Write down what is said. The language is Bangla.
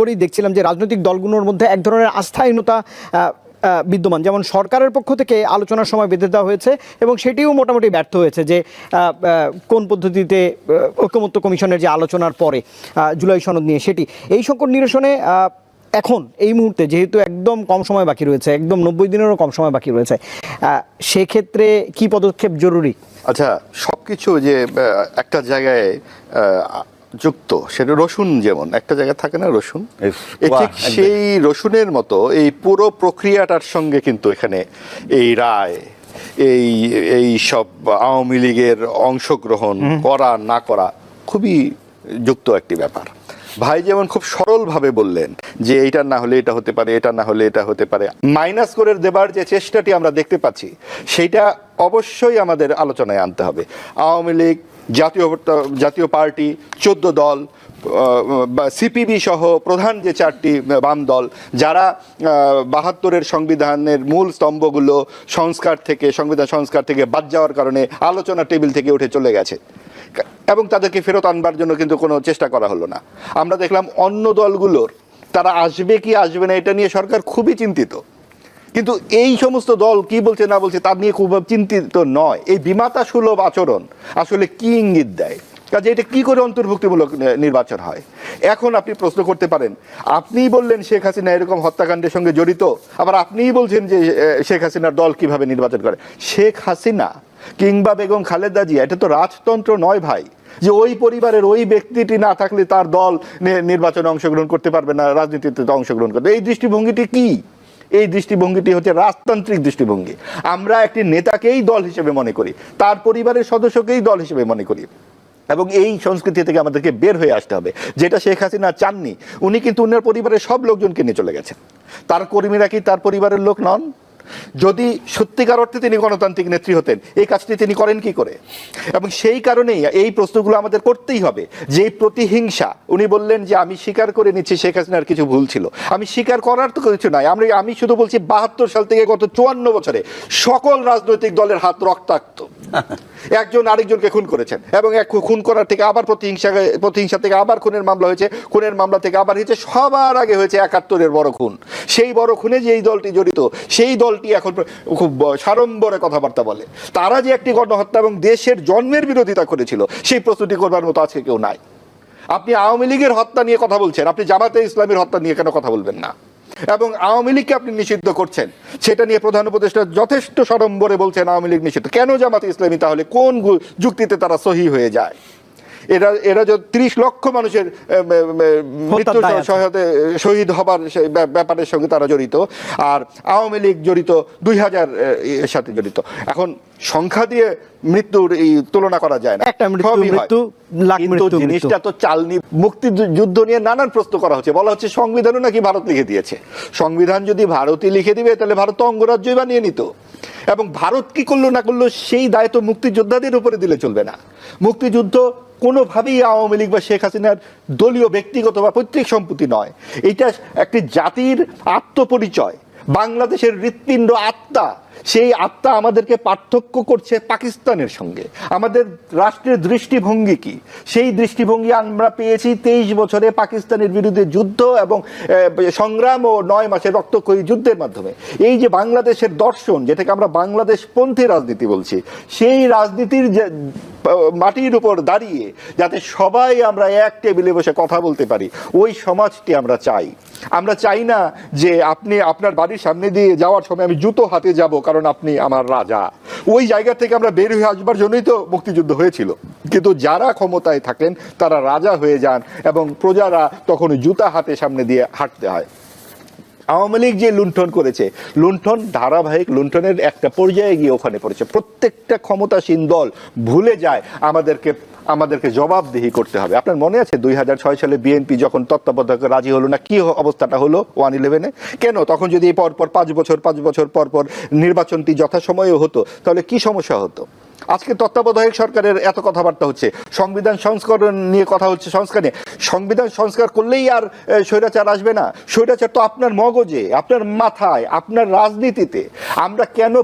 করেই দেখছিলাম যে রাজনৈতিক দলগুলোর মধ্যে এক ধরনের আস্থাহীনতা বিদ্যমান। যেমন সরকারের পক্ষ থেকে আলোচনার সময় বেঁধে দেওয়া হয়েছে এবং সেটিও মোটামুটি ব্যর্থ হয়েছে যে কোন পদ্ধতিতে ঐক্যমত্য কমিশনের যে আলোচনার পরে জুলাই সনদ নিয়ে সেটি। এই সংকট নিরসনে এখন, এই মুহূর্তে যেহেতু একদম কম সময় বাকি রয়েছে, একদম নব্বই দিনেরও কম সময় বাকি রয়েছে সেক্ষেত্রে কি পদক্ষেপ জরুরি? আচ্ছা সবকিছু যে একটা জায়গায় যুক্ত। সেটা রসুন যেমন একটা জায়গায় থাকে না রসুন। সেই রসুনের মতো এই পুরো প্রক্রিয়াটার সঙ্গে কিন্তু এখানে এই রায় এই এই সব আওয়ামী লীগের অংশগ্রহণ করা না করা খুবই যুক্ত একটি ব্যাপার। ভাই যেমন খুব সরলভাবে বললেন যে এটা না হলে এটা হতে পারে, এটা না হলে এটা হতে পারে। মাইনাস করে দেবার যে চেষ্টাটি আমরা দেখতে পাচ্ছি সেইটা অবশ্যই আমাদের আলোচনায় আনতে হবে। আওয়ামী লীগ, জাতীয় জাতীয় পার্টি, চোদ্দ দল সিপিবি সহ প্রধান যে চারটি বাম দল, যারা বাহাত্তরের সংবিধানের মূল স্তম্ভগুলো সংস্কার থেকে, সংবিধান সংস্কার থেকে বাদ যাওয়ার কারণে আলোচনা টেবিল থেকে উঠে চলে গেছে। এবং তাদেরকে ফেরত আনবার জন্য কিন্তু কোনো চেষ্টা করা হলো না। আমরা দেখলাম অন্য দলগুলোর, তারা আসবে কি আসবে না এটা নিয়ে সরকার খুবই চিন্তিত। কিন্তু এই সমস্ত দল কি বলছে না বলছে তার নিয়ে খুব চিন্তিত নয়। এই বিমাতা সুলভ আচরণ আসলে কি ইঙ্গিত দেয়? কাজে এটা কি করে অন্তর্ভুক্তিমূলক নির্বাচন হয়? এখন আপনি প্রশ্ন করতে পারেন, আপনিই বললেন শেখ হাসিনা এরকম হত্যাকাণ্ডের সঙ্গে জড়িত, আবার আপনিই বলছেন যে শেখ হাসিনার দল কীভাবে নির্বাচন করে? শেখ হাসিনা কিংবা বেগম খালেদা জিয়া, এটা তো রাজতন্ত্র নয় ভাই। যে ওই পরিবারের ওই ব্যক্তিটি না থাকলে তার দল নির্বাচনে অংশগ্রহণ করতে পারবে না, রাজনীতিতে অংশগ্রহণ করবে। এই দৃষ্টিভঙ্গিটি কি? এই দৃষ্টিভঙ্গিটি হচ্ছে রাজতান্ত্রিক দৃষ্টিভঙ্গি। আমরা একটি নেতাকেই দল হিসেবে মনে করি, তার পরিবারের সদস্যকেই দল হিসেবে মনে করি। এবং এই সংস্কৃতি থেকে আমাদেরকে বের হয়ে আসতে হবে। যেটা শেখ হাসিনা চাননি, উনি কিন্তু উনার পরিবারের সব লোকজনকে নিয়ে চলে গেছেন। তার কর্মীরা কি তার পরিবারের লোক নন? যদি সত্যিকার অর্থে তিনি গণতান্ত্রিক নেত্রী হতেন, এই কাজটি তিনি করেন কি করে? এবং সেই কারণেই এই প্রশ্নগুলো আমাদের করতেই হবে। যে প্রতিহিংসা, উনি বললেন যে আমি স্বীকার করে নিচ্ছি শেখ হাসিনার কিছু ভুল ছিল। আমি স্বীকার করার তো কিছু নাই। আমরা, আমি শুধু বলছি বাহাত্তর সাল থেকে গত চুয়ান্ন বছরে সকল রাজনৈতিক দলের হাত রক্তাক্ত। একজন আরেকজনকে খুন করেছেন এবং এক খুন করার থেকে আবার প্রতিহিংসা প্রতিহিংসা থেকে আবার খুনের মামলা হয়েছে, খুনের মামলা থেকে আবার হয়েছে, সবার আগে হয়েছে একাত্তরের বড় খুন। সেই বড় খুনে যে এই দলটি জড়িত, সেই দলটি এখন খুব সাড়ম্বরে কথাবার্তা বলে। তারা যে একটি গণহত্যা এবং দেশের জন্মের বিরোধিতা করেছিল, সেই প্রস্তুতি করবার মতো আজকে কেউ নাই। আপনি আওয়ামী লীগের হত্যা নিয়ে কথা বলছেন, আপনি জামাতে ইসলামের হত্যা নিয়ে কেন কথা বলবেন না? এবং আওয়ামী লীগকে আপনি নিষিদ্ধ করছেন, সেটা নিয়ে প্রধান উপদেষ্টা যথেষ্ট সড়ম্বরে বলছেন আওয়ামী লীগ নিষিদ্ধ। কেন জামাতে ইসলামী তাহলে কোন যুক্তিতে তারা সহি হয়ে যায়? এরা এরা যে ত্রিশ লক্ষ মানুষের এম, এম, এম, মৃত্যু সহায়তে শহীদ হবার ব্যাপারের সঙ্গে তারা জড়িত। আর আওয়ামী লীগ জড়িত দুই হাজার এর সাথে জড়িত। এখন সংখ্যা দিয়ে মৃত্যুর এই তুলনা করা যায় না। একটা মৃত্যু, কিন্তু জিনিসটা তো চালনি মুক্তি যুদ্ধ নিয়ে নানান প্রশ্ন করা হচ্ছে। বলা হচ্ছে সংবিধানও নাকি ভারত লিখে দিয়েছে। সংবিধান যদি ভারতই লিখে দিবে তাহলে ভারত তো অঙ্গরাজ্যই বানিয়ে নিত। এবং ভারত কি করল না করল সেই দায়িত্ব মুক্তিযোদ্ধাদের উপরে দিলে চলবে না। মুক্তিযুদ্ধ কোনোভাবেই আওয়ামী লীগ বা শেখ হাসিনার দলীয়, ব্যক্তিগত বা পৈতৃক সম্পত্তি নয়। এটা একটি জাতির আত্মপরিচয়, বাংলাদেশের হৃৎপিণ্ড আত্মা। সেই আত্মা আমাদেরকে পার্থক্য করছে পাকিস্তানের সঙ্গে। আমাদের রাষ্ট্রের দৃষ্টিভঙ্গি কি? সেই দৃষ্টিভঙ্গি আমরা পেয়েছি তেইশ বছরে পাকিস্তানের বিরুদ্ধে যুদ্ধ এবং সংগ্রাম ও নয় মাসের রক্তক্ষয়ী যুদ্ধের মাধ্যমে। এই যে বাংলাদেশের দর্শন, যেটাকে আমরা বাংলাদেশ পন্থী রাজনীতি বলছি, সেই রাজনীতির যে মাটির উপর দাঁড়িয়ে যাতে সবাই আমরা এক টেবিলে বসে কথা বলতে পারি, ওই সমাজটি আমরা চাই। আমরা চাই না যে আপনি আপনার বাড়ির সামনে দিয়ে যাওয়ার সময় আমি জুতো হাতে যাব, কারণ আপনি আমার রাজা। ওই জায়গা থেকে আমরা বের হয়ে আসবার জন্যই তো মুক্তিযুদ্ধ হয়েছিল। কিন্তু যারা ক্ষমতায় থাকেন, তারা রাজা হয়ে যান এবং প্রজারা তখন জুতা হাতে সামনে দিয়ে হাঁটতে হয়। আওয়ামী লীগ যে লুণ্ঠন করেছে, লুণ্ঠন ধারাবাহিক লুণ্ঠনের একটা পর্যায়ে গিয়ে ওখানে পড়েছে। প্রত্যেকটা ক্ষমতাসীন দল ভুলে যায় আমাদেরকে আমাদেরকে জবাবদিহি করতে হবে। আপনার মনে আছে দুই হাজার ছয় সালে বিএনপি যখন তত্ত্বাবধায়ক রাজি হলো না, কি অবস্থাটা হলো ওয়ান ইলেভেনে কেন? তখন যদি পর পর পাঁচ বছর পাঁচ বছর পর পর নির্বাচনটি যথাসময়ে হতো, তাহলে কি সমস্যা হতো? আজকে তত্ত্বাবধায়ক সরকারের এত কথাবার্তা হচ্ছে। সংবিধান সংস্কার নিয়ে কথা হচ্ছে সংস্কার নিয়ে। সংবিধান সংস্কার করলেই আর স্বৈরাচার আসবে না। স্বৈরাচার তো আপনার মগজে, আপনার মাথায়, আপনার রাজনীতিতে। আমরা কেন